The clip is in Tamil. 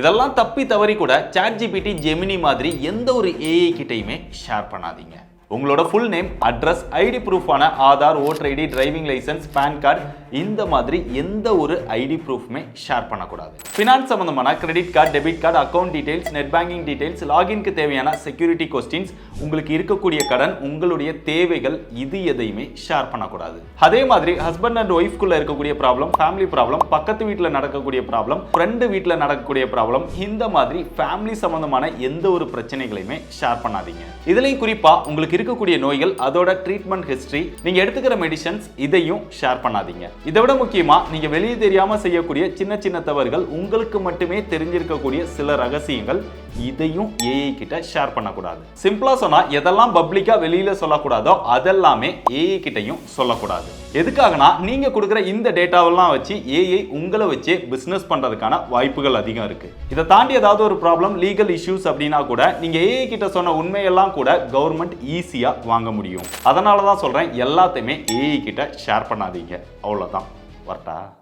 இதெல்லாம் தப்பி தவறி கூட சாட் ஜிபிடி ஜெமினி மாதிரி எந்த ஒரு ஏஐ கிட்டையுமே ஷேர் பண்ணாதீங்க. உங்களோட full name address ID ப்ரூஃபான Aadhaar voter ID driving licence PAN card இந்த மாதிரி எந்த ஒரு ஐடி ப்ரூஃப்மே ஷேர் பண்ணக்கூடாது. ஃபினான்ஸ் சம்பந்தமான credit card debit card account details net banking details லாகின்க்கு தேவையான செக்யூரிட்டி கொஸ்டின்ஸ் உங்களுக்கு இருக்கக்கூடிய கடன் உங்களுடைய தேவைகள் இது எதையுமே ஷேர் பண்ணக்கூடாது. அதே மாதிரி ஹஸ்பண்ட் அண்ட் ஒய்ஃப்குள்ள இருக்கக்கூடிய ப்ராப்ளம் ஃபேமிலி ப்ராப்ளம் பக்கத்து வீட்டில் நடக்கக்கூடிய ப்ராப்ளம் ஃப்ரெண்டு வீட்டில் நடக்கக்கூடிய ப்ராப்ளம் இந்த மாதிரி ஃபேமிலி சம்மந்தமான எந்த ஒரு பிரச்சனைகளையுமே ஷேர் பண்ணாதீங்க. இதுலையும் குறிப்பாக உங்களுக்கு இருக்கக்கூடிய நோய்கள் அதோட ட்ரீட்மெண்ட் ஹிஸ்ட்ரி நீங்க எடுத்துக்கிற மெடிசன்ஸ் இதையும் ஷேர் பண்ணாதீங்க. இதை விட முக்கியமா நீங்க வெளியே தெரியாம செய்யக்கூடிய சின்ன சின்ன தவறுகள் உங்களுக்கு மட்டுமே தெரிஞ்சிருக்கக்கூடிய சில ரகசியங்கள் இதையும் ஏஐ கிட்ட ஷேர் பண்ணக்கூடாது. சிம்பிளா சொன்னா எதெல்லாம் பப்ளிக்கா வெளியில சொல்லக்கூடாதோ அதெல்லாமே ஏஐ கிட்டயும் சொல்லக்கூடாது. எதுக்காகனா நீங்க கொடுக்குற இந்த டேட்டாவெல்லாம் வச்சு ஏஐ உங்களை வச்சே பிசினஸ் பண்றதுக்கான வாய்ப்புகள் அதிகம் இருக்கு. இதை தாண்டி ஏதாவது ஒரு ப்ராப்ளம் லீகல் இஷ்யூஸ் அப்படின்னா கூட நீங்க ஏஐ கிட்ட சொன்ன உண்மையெல்லாம் கூட கவர்மெண்ட் ஈஸியா வாங்க முடியும். அதனால தான் சொல்றேன் எல்லாத்தையுமே ஏஐ கிட்ட ஷேர் பண்ணாதீங்க. அவ்வளவுதான். வரட்டா?